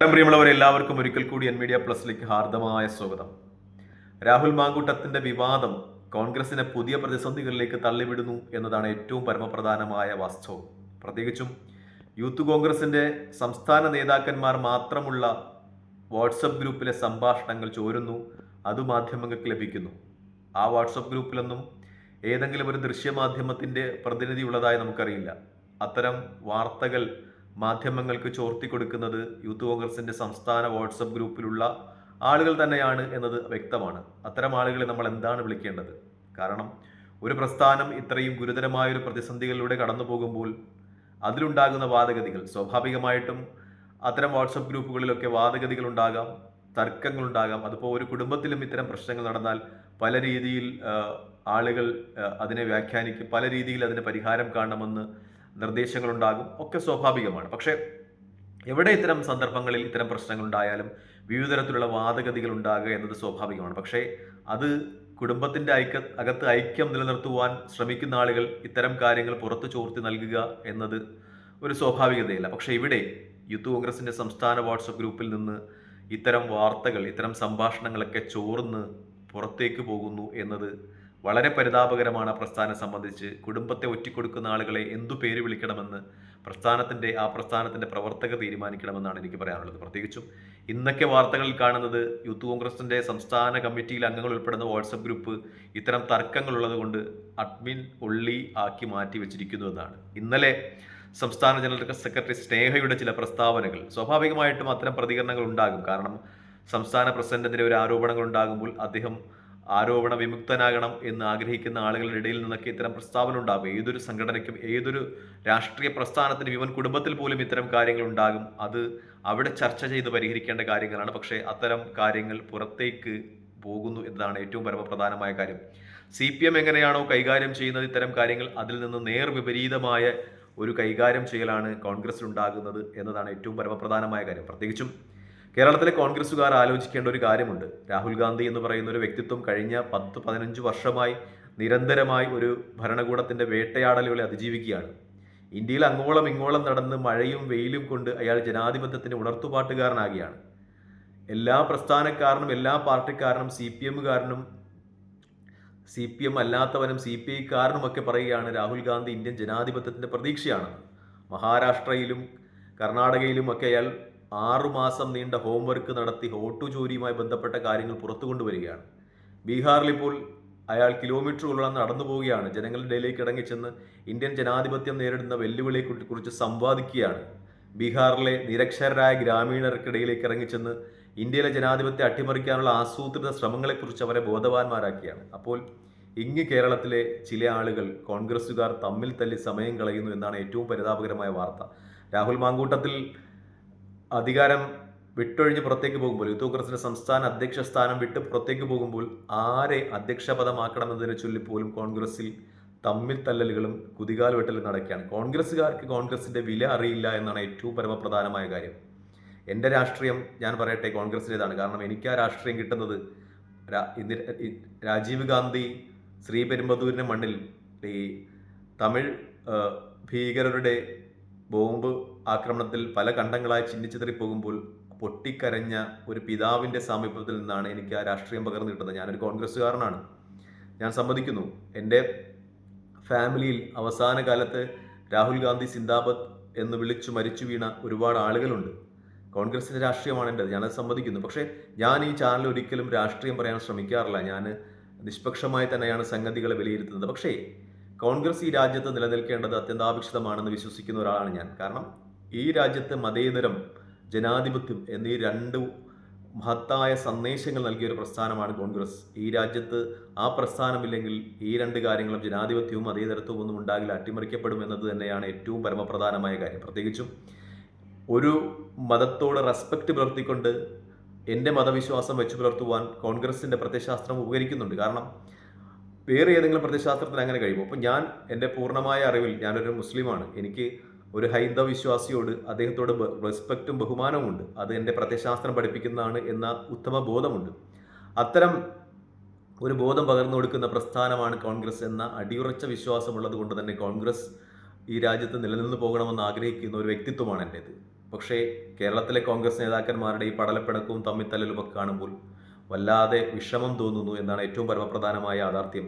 പ്രിയമുള്ളവരെ എല്ലാവർക്കും ഒരിക്കൽ കൂടി എൻ മീഡിയ പ്ലസിലേക്ക് ഹാർദമായ സ്വാഗതം. രാഹുൽ മാങ്കൂട്ടത്തിന്റെ വിവാദം കോൺഗ്രസിനെ പുതിയ പ്രതിസന്ധികളിലേക്ക് തള്ളിവിടുന്നു എന്നതാണ് ഏറ്റവും പരമപ്രധാനമായ വാസ്തവം. പ്രത്യേകിച്ചും യൂത്ത് കോൺഗ്രസിന്റെ സംസ്ഥാന നേതാക്കന്മാർ മാത്രമുള്ള വാട്സപ്പ് ഗ്രൂപ്പിലെ സംഭാഷണങ്ങൾ ചോരുന്നു അത് മാധ്യമങ്ങൾക്ക് ലഭിക്കുന്നു. ആ വാട്സപ്പ് ഗ്രൂപ്പിലൊന്നും ഏതെങ്കിലും ഒരു ദൃശ്യമാധ്യമത്തിന്റെ പ്രതിനിധി ഉള്ളതായി നമുക്കറിയില്ല. അത്തരം വാർത്തകൾ മാധ്യമങ്ങൾക്ക് ചോർത്തി കൊടുക്കുന്നത് യൂത്ത് കോൺഗ്രസിന്റെ സംസ്ഥാന വാട്സപ്പ് ഗ്രൂപ്പിലുള്ള ആളുകൾ തന്നെയാണ് എന്നത് വ്യക്തമാണ്. അത്തരം ആളുകളെ നമ്മൾ എന്താണ് വിളിക്കേണ്ടത്? കാരണം ഒരു പ്രസ്ഥാനം ഇത്രയും ഗുരുതരമായ ഒരു പ്രതിസന്ധികളിലൂടെ കടന്നു പോകുമ്പോൾ അതിലുണ്ടാകുന്ന വാദഗതികൾ സ്വാഭാവികമായിട്ടും അത്തരം വാട്സപ്പ് ഗ്രൂപ്പുകളിലൊക്കെ വാദഗതികൾ ഉണ്ടാകാം തർക്കങ്ങൾ ഉണ്ടാകാം. അതിപ്പോൾ ഒരു കുടുംബത്തിലും ഇത്തരം പ്രശ്നങ്ങൾ നടന്നാൽ പല രീതിയിൽ ആളുകൾ അതിനെ വ്യാഖ്യാനിക്കും പല രീതിയിൽ അതിന് പരിഹാരം കാണണമെന്ന് നിർദ്ദേശങ്ങളുണ്ടാകും. ഒക്കെ സ്വാഭാവികമാണ്. പക്ഷേ എവിടെ ഇത്തരം സന്ദർഭങ്ങളിൽ ഇത്തരം പ്രശ്നങ്ങൾ ഉണ്ടായാലും വിവിധ തരത്തിലുള്ള വാദഗതികൾ ഉണ്ടാകുക എന്നത് സ്വാഭാവികമാണ്. പക്ഷേ അത് കുടുംബത്തിന്റെ ഐക്യ അകത്ത് ഐക്യം നിലനിർത്തുവാൻ ശ്രമിക്കുന്ന ആളുകൾ ഇത്തരം കാര്യങ്ങൾ പുറത്തു ചോർത്തി നൽകുക എന്നത് ഒരു സ്വാഭാവികതയല്ല. പക്ഷേ ഇവിടെ യൂത്ത് കോൺഗ്രസിന്റെ സംസ്ഥാന വാട്സപ്പ് ഗ്രൂപ്പിൽ നിന്ന് ഇത്തരം വാർത്തകൾ ഇത്തരം സംഭാഷണങ്ങളൊക്കെ ചോർന്ന് പുറത്തേക്ക് പോകുന്നു എന്നത് വളരെ പരിതാപകരമാണ് പ്രസ്ഥാനം സംബന്ധിച്ച് കുടുംബത്തെ ഒറ്റിക്കൊടുക്കുന്ന ആളുകളെ എന്തു പേര് വിളിക്കണമെന്ന് പ്രസ്ഥാനത്തിന്റെ ആ പ്രസ്ഥാനത്തിന്റെ പ്രവർത്തകർ തീരുമാനിക്കണമെന്നാണ് എനിക്ക് പറയാനുള്ളത്. പ്രത്യേകിച്ചും ഇന്നൊക്കെ വാർത്തകളിൽ കാണുന്നത് യൂത്ത് കോൺഗ്രസിന്റെ സംസ്ഥാന കമ്മിറ്റിയിൽ അംഗങ്ങൾ ഉൾപ്പെടുന്ന വാട്സപ്പ് ഗ്രൂപ്പ് ഇത്തരം തർക്കങ്ങളുള്ളത് കൊണ്ട് അഡ്മിൻ ഉള്ളി ആക്കി മാറ്റി വെച്ചിരിക്കുന്നു എന്നാണ്. ഇന്നലെ സംസ്ഥാന ജനറൽ സെക്രട്ടറി സ്നേഹയുടെ ചില പ്രസ്താവനകൾ സ്വാഭാവികമായിട്ടും അത്തരം പ്രതികരണങ്ങൾ ഉണ്ടാകും. കാരണം സംസ്ഥാന പ്രസിഡന്റിനെതിരെ ഒരു ആരോപണങ്ങൾ ഉണ്ടാകുമ്പോൾ അദ്ദേഹം ആരോപണ വിമുക്തനാകണം എന്ന് ആഗ്രഹിക്കുന്ന ആളുകളുടെ ഇടയിൽ നിന്നൊക്കെ ഇത്തരം പ്രസ്താവന ഉണ്ടാകും. ഏതൊരു സംഘടനയ്ക്കും ഏതൊരു രാഷ്ട്രീയ പ്രസ്ഥാനത്തിനും ഇവൻ കുടുംബത്തിൽ പോലും ഇത്തരം കാര്യങ്ങൾ ഉണ്ടാകും. അത് അവിടെ ചർച്ച ചെയ്ത് പരിഹരിക്കേണ്ട കാര്യങ്ങളാണ്. പക്ഷേ അത്തരം കാര്യങ്ങൾ പുറത്തേക്ക് പോകുന്നു എന്നതാണ് ഏറ്റവും പരമപ്രധാനമായ കാര്യം. സി പി എം എങ്ങനെയാണോ കൈകാര്യം ചെയ്യുന്നത് ഇത്തരം കാര്യങ്ങൾ അതിൽ നിന്ന് നേർ വിപരീതമായ ഒരു കൈകാര്യം ചെയ്യലാണ് കോൺഗ്രസിൽ ഉണ്ടാകുന്നത് എന്നതാണ് ഏറ്റവും പരമപ്രധാനമായ കാര്യം. പ്രത്യേകിച്ചും കേരളത്തിലെ കോൺഗ്രസ്സുകാർ ആലോചിക്കേണ്ട ഒരു കാര്യമുണ്ട്. രാഹുൽ ഗാന്ധി എന്ന് പറയുന്ന ഒരു വ്യക്തിത്വം കഴിഞ്ഞ പത്ത് പതിനഞ്ച് വർഷമായി നിരന്തരമായി ഒരു ഭരണകൂടത്തിന്റെ വേട്ടയാടലുകളെ അതിജീവിക്കുകയാണ്. ഇന്ത്യയിൽ അങ്ങോളം ഇങ്ങോളം നടന്ന് മഴയും വെയിലും കൊണ്ട് അയാൾ ജനാധിപത്യത്തിന് ഉണർത്തുപാട്ടുകാരനാകുകയാണ്. എല്ലാ പ്രസ്ഥാനക്കാരനും എല്ലാ പാർട്ടിക്കാരനും സി പി എമ്മുകാരനും സി പി എം അല്ലാത്തവനും സി പി ഐക്കാരനും ഒക്കെ പറയുകയാണ് രാഹുൽ ഗാന്ധി ഇന്ത്യൻ ജനാധിപത്യത്തിന്റെ പ്രതീക്ഷയാണ്. മഹാരാഷ്ട്രയിലും കർണാടകയിലും ഒക്കെ അയാൾ ആറുമാസം നീണ്ട ഹോംവർക്ക് നടത്തി വോട്ടു ജോലിയുമായി ബന്ധപ്പെട്ട കാര്യങ്ങൾ പുറത്തു കൊണ്ടുവരികയാണ് ബീഹാറിൽ ഇപ്പോൾ അയാൾ കിലോമീറ്ററുകളോളം നടന്നു പോവുകയാണ്. ജനങ്ങളുടെ ഇടയിലേക്ക് ഇറങ്ങിച്ചെന്ന് ഇന്ത്യൻ ജനാധിപത്യം നേരിടുന്ന വെല്ലുവിളിയെ കുറിച്ച് സംവാദിക്കുകയാണ്. ബീഹാറിലെ നിരക്ഷരരായ ഗ്രാമീണർക്കിടയിലേക്ക് ഇറങ്ങിച്ചെന്ന് ഇന്ത്യയിലെ ജനാധിപത്യം അട്ടിമറിക്കാനുള്ള ആസൂത്രിത ശ്രമങ്ങളെക്കുറിച്ച് അവരെ ബോധവാന്മാരാക്കിയാണ്. അപ്പോൾ ഇങ്ങ് കേരളത്തിലെ ചില ആളുകൾ കോൺഗ്രസ്സുകാർ തമ്മിൽ തല്ലി സമയം കളയുന്നു എന്നാണ് ഏറ്റവും പരിതാപകരമായ വാർത്ത. രാഹുൽ മാങ്കൂട്ടത്തിൽ അധികാരം വിട്ടൊഴിഞ്ഞ് പുറത്തേക്ക് പോകുമ്പോൾ യൂത്ത് കോൺഗ്രസിന്റെ സംസ്ഥാന അധ്യക്ഷ സ്ഥാനം വിട്ട് പുറത്തേക്ക് പോകുമ്പോൾ ആരെ അധ്യക്ഷ പദമാക്കണമെന്നതിനെ ചൊല്ലി പോലും കോൺഗ്രസിൽ തമ്മിൽ തല്ലലുകളും കുതികാൽ വെട്ടലും നടക്കുകയാണ്. കോൺഗ്രസ്സുകാർക്ക് കോൺഗ്രസിന്റെ വില അറിയില്ല എന്നാണ് ഏറ്റവും പരമപ്രധാനമായ കാര്യം. എന്റെ രാഷ്ട്രീയം ഞാൻ പറയട്ടെ കോൺഗ്രസിന്റെതാണ് കാരണം എനിക്ക് ആ രാഷ്ട്രീയം കിട്ടുന്നത് രാജീവ് ഗാന്ധി ശ്രീ ശ്രീപെരുമ്പതൂരിന്റെ മണ്ണിൽ. ഈ തമിഴ് ഭീകരരുടെ ബോംബ് ആക്രമണത്തിൽ പല ഖണ്ഡങ്ങളായി ചിന്നിച്ചിതറി പോകുമ്പോൾ പൊട്ടിക്കരഞ്ഞ ഒരു പിതാവിന്റെ സാമീപ്യത്തിൽ നിന്നാണ് എനിക്ക് ആ രാഷ്ട്രീയം പകർന്നു കിട്ടുന്നത് ഞാനൊരു കോൺഗ്രസ്സുകാരനാണ്. ഞാൻ സമ്മതിക്കുന്നു. എന്റെ ഫാമിലിയിൽ അവസാന കാലത്ത് രാഹുൽ ഗാന്ധി സിന്ദാബത്ത് എന്ന് വിളിച്ചു മരിച്ചു വീണ ഒരുപാട് ആളുകളുണ്ട്. കോൺഗ്രസിന്റെ രാഷ്ട്രീയമാണ് എന്റെത്. ഞാനത് സമ്മതിക്കുന്നു. പക്ഷേ ഞാൻ ഈ ചാനൽ ഒരിക്കലും രാഷ്ട്രീയം പറയാൻ ശ്രമിക്കാറില്ല. ഞാൻ നിഷ്പക്ഷമായി തന്നെയാണ് സംഗതികളെ വിലയിരുത്തുന്നത്. പക്ഷേ കോൺഗ്രസ് ഈ രാജ്യത്ത് നിലനിൽക്കേണ്ടത് അത്യന്താപേക്ഷിതമാണെന്ന് വിശ്വസിക്കുന്ന ഒരാളാണ് ഞാൻ. കാരണം ഈ രാജ്യത്ത് മതേതരം ജനാധിപത്യം എന്നീ രണ്ട് മഹത്തായ സന്ദേശങ്ങൾ നൽകിയ ഒരു പ്രസ്ഥാനമാണ് കോൺഗ്രസ്. ഈ രാജ്യത്ത് ആ പ്രസ്ഥാനമില്ലെങ്കിൽ ഈ രണ്ട് കാര്യങ്ങളും ജനാധിപത്യവും മതേതരത്വവും ഒന്നും ഉണ്ടാകില്ല അട്ടിമറിക്കപ്പെടും എന്നത് തന്നെയാണ് ഏറ്റവും പരമപ്രധാനമായ കാര്യം. പ്രത്യേകിച്ചും ഒരു മതത്തോട് റെസ്പെക്റ്റ് പുലർത്തിക്കൊണ്ട് എന്റെ മതവിശ്വാസം വെച്ചു പുലർത്തുവാൻ കോൺഗ്രസിന്റെ പ്രത്യശാസ്ത്രം ഉപകരിക്കുന്നുണ്ട്. കാരണം വേറെ ഏതെങ്കിലും പ്രത്യശാസ്ത്രത്തിൽ അങ്ങനെ കഴിയുമോ? അപ്പം ഞാൻ എന്റെ പൂർണമായ അറിവിൽ ഞാനൊരു മുസ്ലിമാണ്. എനിക്ക് ഒരു ഹൈന്ദവ വിശ്വാസിയോട് അദ്ദേഹത്തോട് റെസ്പെക്റ്റും ബഹുമാനവും ഉണ്ട്. അത് എന്റെ പ്രത്യശാസ്ത്രം പഠിപ്പിക്കുന്നതാണ് എന്ന ഉത്തമ ബോധമുണ്ട്. അത്തരം ഒരു ബോധം പകർന്നു കൊടുക്കുന്ന പ്രസ്ഥാനമാണ് കോൺഗ്രസ് എന്ന അടിയുറച്ച വിശ്വാസമുള്ളത് കൊണ്ട് തന്നെ കോൺഗ്രസ് ഈ രാജ്യത്ത് നിലനിന്ന് പോകണമെന്ന് ആഗ്രഹിക്കുന്ന ഒരു വ്യക്തിത്വമാണ് എന്റേത്. പക്ഷേ കേരളത്തിലെ കോൺഗ്രസ് നേതാക്കന്മാരുടെ ഈ പടലപ്പിണക്കവും തമ്മിത്തല്ലലുമൊക്കെ കാണുമ്പോൾ വല്ലാതെ വിഷമം തോന്നുന്നു എന്നാണ് ഏറ്റവും പരമപ്രധാനമായ യാഥാർത്ഥ്യം.